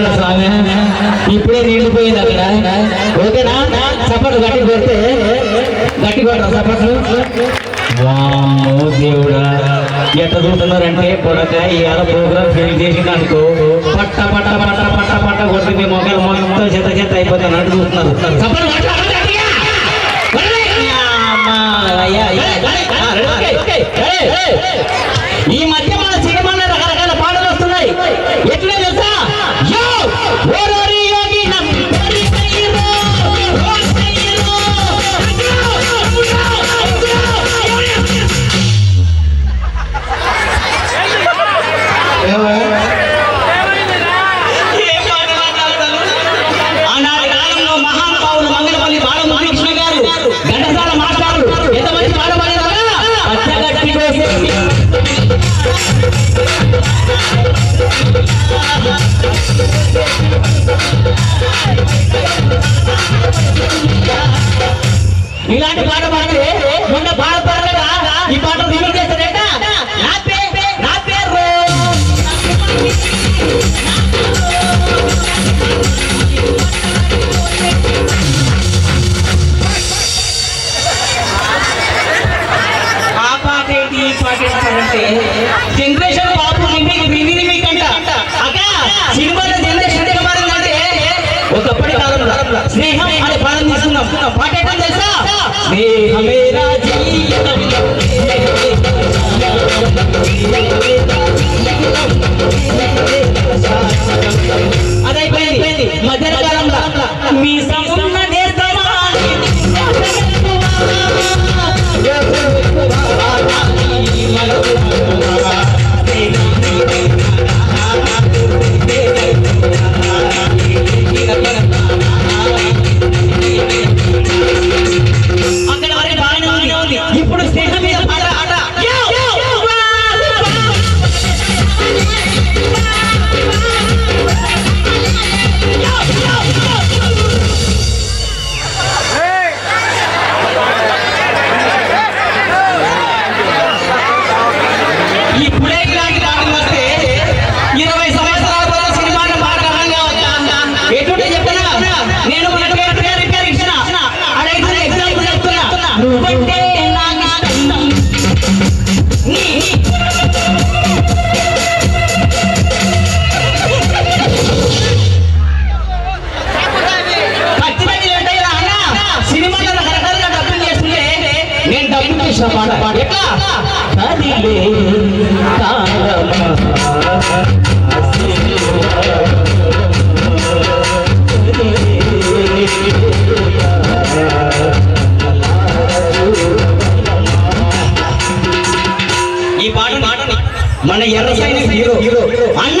అక్కడ స్వామి ఇప్పుడే నీళ్ళు పోయింది అక్కడ. ఓకేనా? సపోర్ట్ గట్టి కొడితే గట్టి కొట్టా సపోర్ట్ వామ్మో దేవుడా. ఎట్ట చూస్తున్నారంటే పొడక ఇవాళ ప్రోగ్రామ్ ఫెయిల్ చేసింది అనుకో. పట్ట పట్ట పట్ట పట్ట పట్ట కొట్టి మీ మొక్కలు మొత్తం చెత్త చెత్త అయిపోతే అంటూ చూస్తున్నారు. ఈ మధ్య మన ఇలాంటి పాట పాడితే మొన్న పాట పాడలేదా ఈ పాట రిలీజ్ చేస్తారేట నా పేరు నా పేరు ఆ పాట ఏంటి ఈ పాట ఏంటంటే జనరేషన్ ఒకప్పటి కాలంలో స్నేహం అనే పదం తీసుకున్నాం పాట తెలుసా? స్నేహమే అదైపోయింది. మధ్యకాలంలో మీ మన ఎర్ర సైనిక హీరో. హీరో. అన్న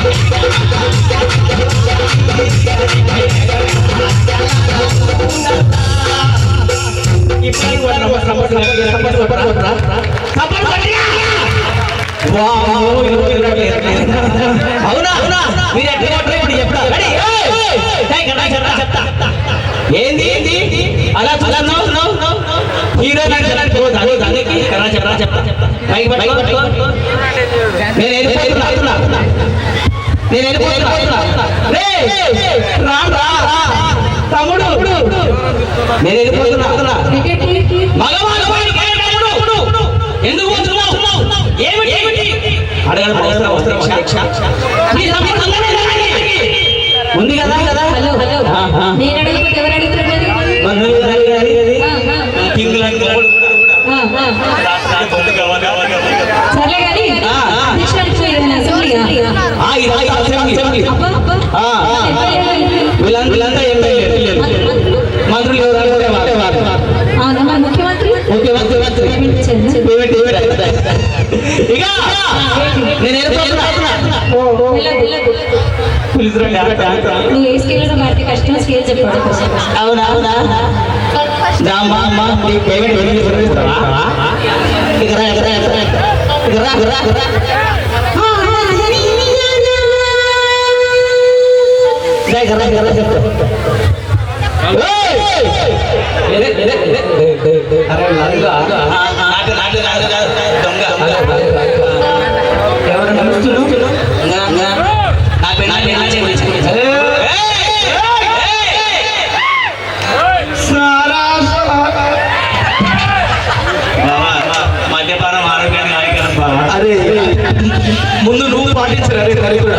నేను వెళ్ళిపోతున్నా నేను వెళ్ళిపోతున్నా రేయ్, రా రా. తమ్ముడు. నేను వెళ్ళిపోతున్నా తమ్ముడు? ఎందుకు పోతున్నావు? ఏమిటి? అడగడం అవసరం అవసరం. ఉంది కదా? కదా హలో. హలో. నేను ఎవరు. సర్లే కానీ ఆ, ఆ. అధ్యక్షురాలికి ఏదైనా అసెంబ్లీయా? ఆ, ఇది ఆ అసెంబ్లీ, అసెంబ్లీ. అబ్బా, అబ్బా. ఆ, ఆ, ఆ. వీళ్ళంతా వీళ్ళంతా ఎమ్మెల్యేలు. మంత్రులు ఎవరు ఎవరు ఎవరు ఎవరు? అవునా, మరి ముఖ్యమంత్రి ముఖ్యమంత్రి మంత్రి ఇచ్చారు. ఏమిటి, ఏమిటి? ఇక నేను వెళ్ళిపోతున్నా. వెళ్ళదు, వెళ్ళదు. పిలుచురండి, ఆట, ఆట. నువ్వు ఏ స్కేల్ మారితే కష్టం స్కేల్ చెప్పాడు అవునా అవునా రామ్మా అమ్మా నీ పేమెంట్ ఎన్ని ఇస్తావా ఇక రా ఇక రా ఇక రా ఇక రా ఇక రా ఆరోగ్యానికి హానికరం బావా అరే ముందు నువ్వు పాటించరు? అరే కూడా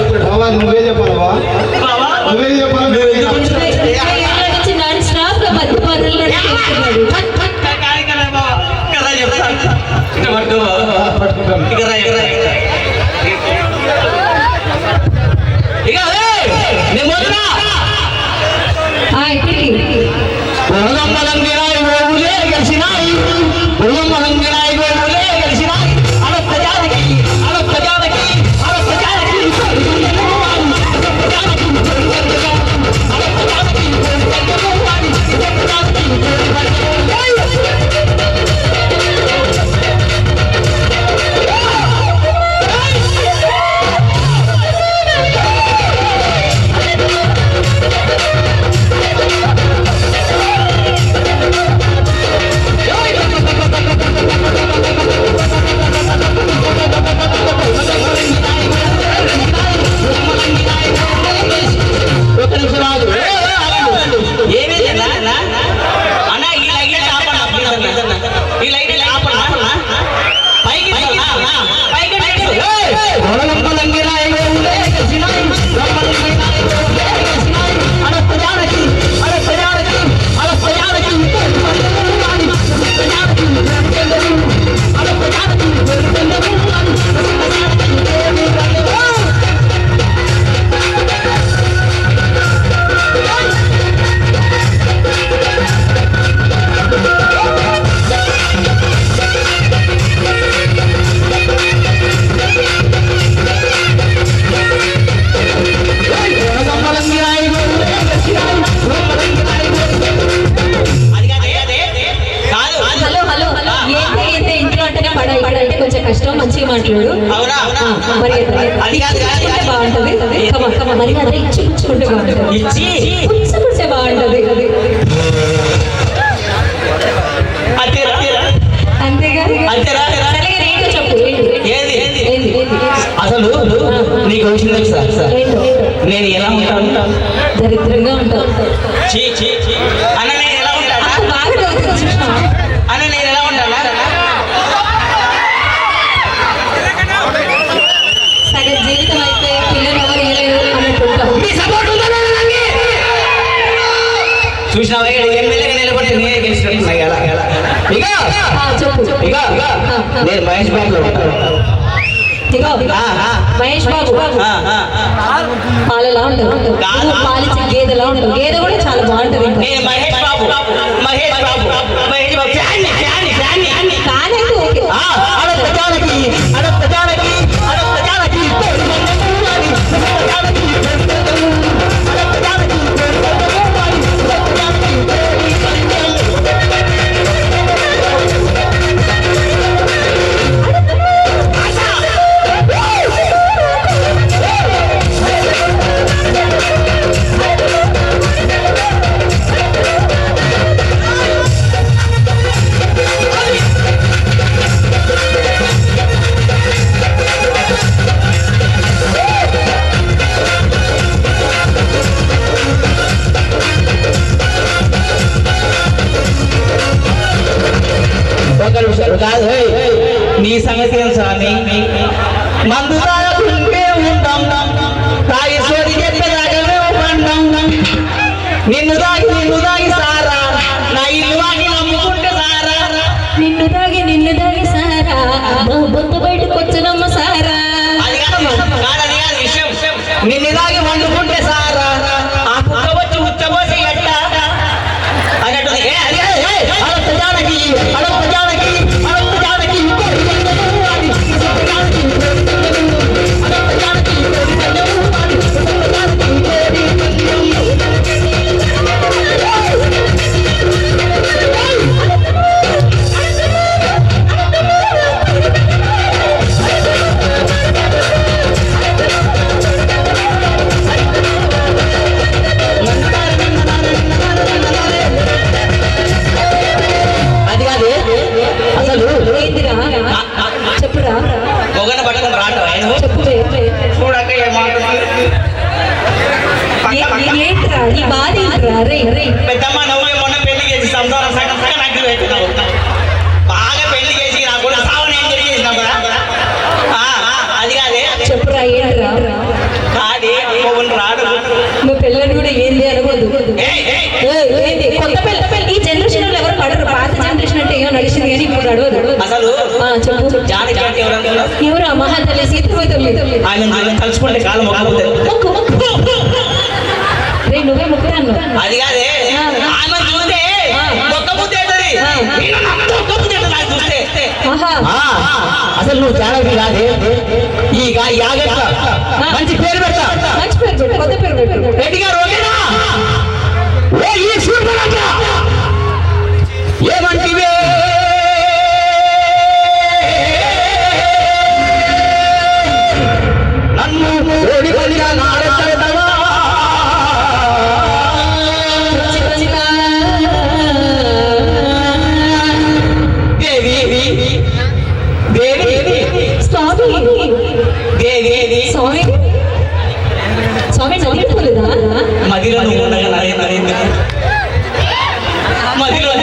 నీకు విషయం తెలుసా నేను ఎలా ఉంటాను? దరిద్రంగా చీ అన్న నేను ఎలా ఉంటానా? అన్న నేను ఎలా ఉంటానా? సగం జీవితం అయిపోయి పిల్లలు ఎవరు వేయలేరు అన్నట్టు ఉంటావు మీ సపోర్ట్ ఉందా లేదా నాకు? చూసినావా? ఎమ్మెల్యేగా నిలబడితే నేనే గెలిచినట్టున్నా ఎలా ఎలా ఇక. ఆ, చెప్పు. ఇక ఇక. నేను మహేష్ బాబులో ఉంటాను. మహేష్ బాబు. పాలలా. నువ్వు పాలిచ్చే గేదెలా ఉంటుంది. గేదె కూడా చాలా బాగుంటుంది. మహేష్ బాబు. మహేష్ బాబు. మహేష్ బాబు. కానైతే ఓకే ఆ, అడ ప్రజానికి అడ ఈ బాధ ఏంట్రా రే రే. పెద్దమ్మ నువ్వే మొన్న పెళ్ళి చేసి సంసారం సగం సగం నాకు పెట్టినావు బాగా పెళ్ళి చేసి నా కూడా సావని ఏం పెళ్ళి చేసినావు కదా ఆ, ఆ, అది కాదే. చెప్పురా ఏంట్రా కాదే మొగన్ రాడు. నువ్వు పిల్లని కూడా ఏంది అనకూడదు. ఏయ్, ఏయ్, ఏయ్, ఏంది? కొత్త పిల్ల ఈ జనరేషన్ వాళ్ళు ఎవరు పడరు. పాత జనరేషన్ అంటే ఏమో నడిచింది కానీ ఇప్పుడు అసలు చెప్పు. ఎవరు తల్లి. ఆయన తలుచుకుంటే కాలం నువ్వే ముప్పి అన్ను అది కాదే. ఆమె చూస్తే ఒక్క బుద్ధి అవుతుంది అసలు నువ్వు చాలవి కాదు. ఈ మంచి పేరు పెడతా. మంచి పేరు కొత్త పేరు రెడ్డి గారు ఓకేనా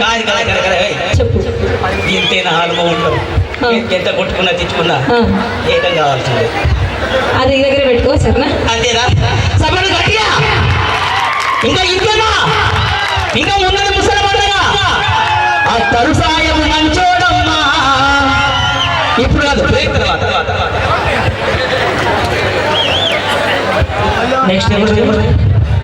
కాదు కాదు చెప్పు ఇంతేనా హాలుగా ఉంటాం ఎంత కొట్టుకున్నా తెచ్చుకున్నా ఏకం కావాల్సింది అది దగ్గర పెట్టుకో సరేనా అంతేనా సపడు గట్టిగా ఇంకా ఇంకేనా ఇంకా ఉన్నది ముసలి పండుగ ఆ తరుసాయం మంచోడమ్మా ఇప్పుడు కాదు. బ్రేక్ తర్వాత నెక్స్ట్